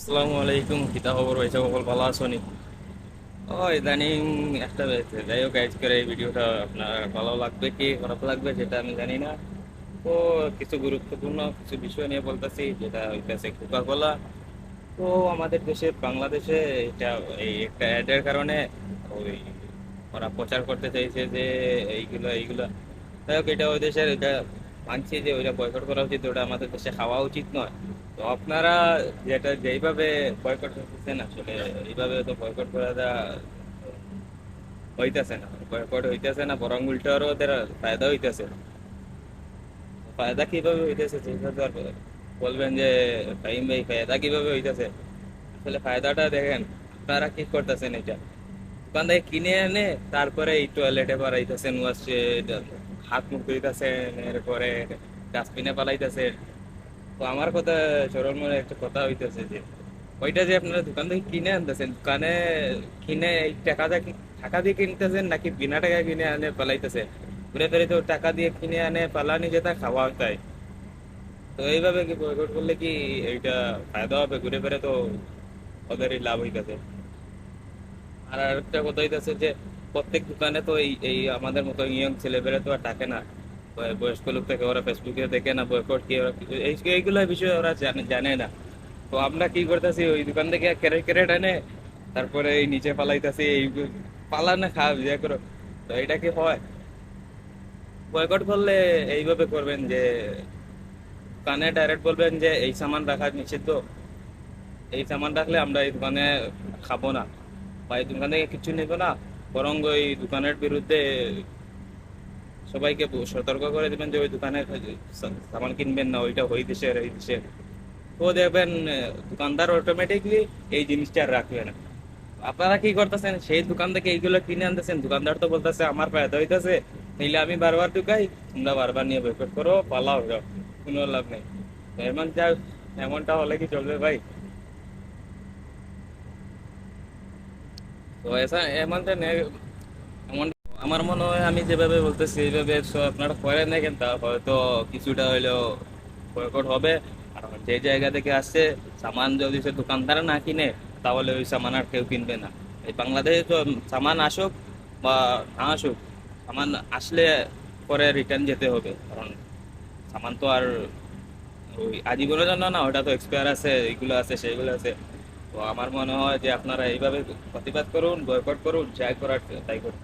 আসসালামু আলাইকুম। কিতা খবর হয়েছে সকল ভালো আছো নি ও, ইদানিং একটা যাই হোক, আজকের এই ভিডিওটা আপনার ভালো লাগবে কি খারাপ লাগবে সেটা আমি জানি না। তো কিছু গুরুত্বপূর্ণ কিছু বিষয় নিয়ে বলতেছি, যেটা হইতেছে কোকা কোলা তো আমাদের দেশে, বাংলাদেশে এটা এই একটা অ্যাডের কারণে ওই ওরা প্রচার করতে চাইছে যে এইগুলো এইগুলো। যাই হোক, এটা ওই দেশের এটা মানছি যে ওইটা বয়কট করা উচিত, ওটা আমাদের দেশে খাওয়া উচিত নয়। তো আপনারা যেটা, যেইভাবে বয়কট করতেছেন আসলে, এইভাবে তো বয়কট করা হইতেছে না। বয়কট হইতেছে না, বরং উল্টো আরও ওদের ফায়দা হইতেছে। ফায়দা কীভাবে হইতেছে সেটা তো আর বলবেন যে ফাহিম ভাই, ফায়দা কীভাবে হইতেছে? আসলে ফায়দাটা দেখেন, আপনারা কি করতেছেন এটা? দোকান থেকে কিনে এনে তারপরে এই টয়লেটে বাড়াইতেছেন ওয়াশে হাত মুখ ধুইতেছেন এরপরে ডাস্টবিনে পালাইতেছেন তো আমার কথা, সরল মনে একটা কথা হইতেছে যে, ওইটা যে আপনারা দোকান থেকে কিনে আনতেছেন, দোকানে কিনে এই টাকা টাকা দিয়ে কিনতেছেন নাকি বিনা টাকায় কিনে আনে পালাইতেছেন ঘুরে ফিরে তো টাকা দিয়ে কিনে আনে, পালানি যেটা খাওয়া তাই। তো এইভাবে কি বয়কট করলে কি এইটা ফায়দা হবে? ঘুরে ফিরে তো ওদেরই লাভ হইতেছে। আর আরেকটা কথা হইতেছে যে প্রত্যেক দোকানে তো এই এই আমাদের মতো ইয়ং ছেলেপেলে তো আর থাকে না। বয়স্ক লোক থেকে, ওরা ফেসবুকে দেখে না বয়কট কি এইগুলো বিষয়ে ওরা জানে জানে না। তো আমরা কি করতেছি, ওই দোকান থেকে ক্যারেট ক্যারেট এনে তারপরে এই নিচে পালাইতেছি, এই পালানে খাও যে করো। তো এটা কি হয়? বয়কট করলে এইভাবে করবেন যে, দোকানে ডাইরেক্ট বলবেন যে, এই সামান রাখা নিষিদ্ধ। এই সামান রাখলে আমরা এই দোকানে খাব না। বা এই দোকান থেকে কিছু নেব না। বরং ওই দোকানের বিরুদ্ধে সবাইকে সতর্ক করে দেবেন যে ওই দোকানে সা- সামান কিনবেন না, ওইটা ওই দেশের, এই দেশের। তো দেখবেন দোকানদার অটোমেটিকলি এই জিনিসটা আর রাখবে না। আপনারা কি করতেছেন? সেই দোকান থেকে এইগুলো কিনে আনতেছেন। দোকানদার তো বলতেছে, আমার ফায়দা হইতেছে তাইলে আমি বারবার ঢুকাই, তোমরা বারবার নিয়ে বয়কট করো, পালাও, যাও, কোনো লাভ নেই। এমন যা এমনটা হলে কি চলবে ভাই? তো এসা আমার মনে হয় আমি যেভাবে বলতেছি, এইভাবে আপনারা করেন না কিন্তু হয়তো কিছুটা হইলেও বয়কট হবে। আর যে জায়গা থেকে আসছে, সামান যদি সে দোকানদার না কিনে, তাহলে ওই সামান আর কেউ কিনবে না। এই বাংলাদেশে তো সামান আসুক বা না আসুক, সামান আসলে পরে রিটার্ন যেতে হবে। কারণ সামান তো আর ওই আজীবনের জন্য না, ওটা তো এক্সপায়ার আছে, এইগুলো আছে সেগুলো আছে। তো আমার মনে হয় যে আপনারা এইভাবে প্রতিবাদ করুন, বয়কট করুন, যাই করার তাই করুন।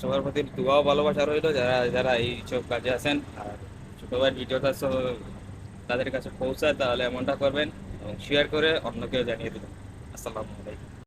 সভাপতির প্রতি ভালোবাসা রইল, যারা যারা এই সব কাজে আছেন, আর ছোটো ভাই ভিডিওটা তাদের কাছে পৌঁছায়, তাহলে এমনটা করবেন এবং শেয়ার করে অন্যকেও জানিয়ে দেবেন। আসসালামু আলাইকুম।